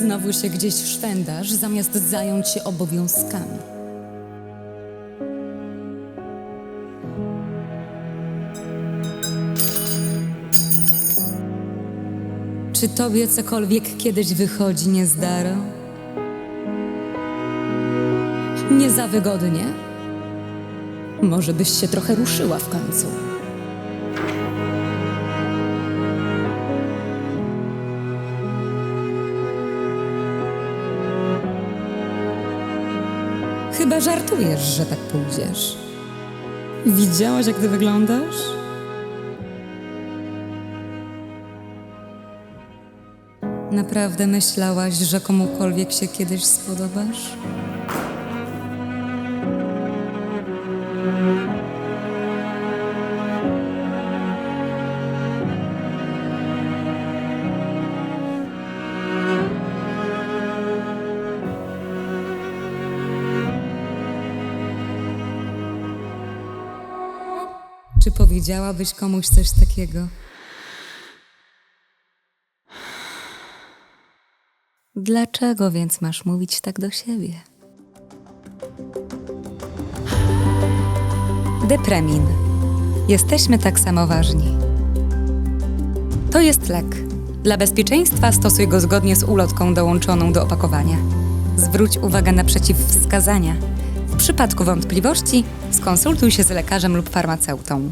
Znowu się gdzieś szwędasz, zamiast zająć się obowiązkami. Czy tobie cokolwiek kiedyś wychodzi nie zdaro? Nie za wygodnie? Może byś się trochę ruszyła w końcu. Chyba żartujesz, że tak pójdziesz. Widziałaś, jak ty wyglądasz? Naprawdę myślałaś, że komukolwiek się kiedyś spodobasz? Czy powiedziałabyś komuś coś takiego? Dlaczego więc masz mówić tak do siebie? Depremin. Jesteśmy tak samo ważni. To jest lek. Dla bezpieczeństwa stosuj go zgodnie z ulotką dołączoną do opakowania. Zwróć uwagę na przeciwwskazania. Przypadku wątpliwości skonsultuj się z lekarzem lub farmaceutą.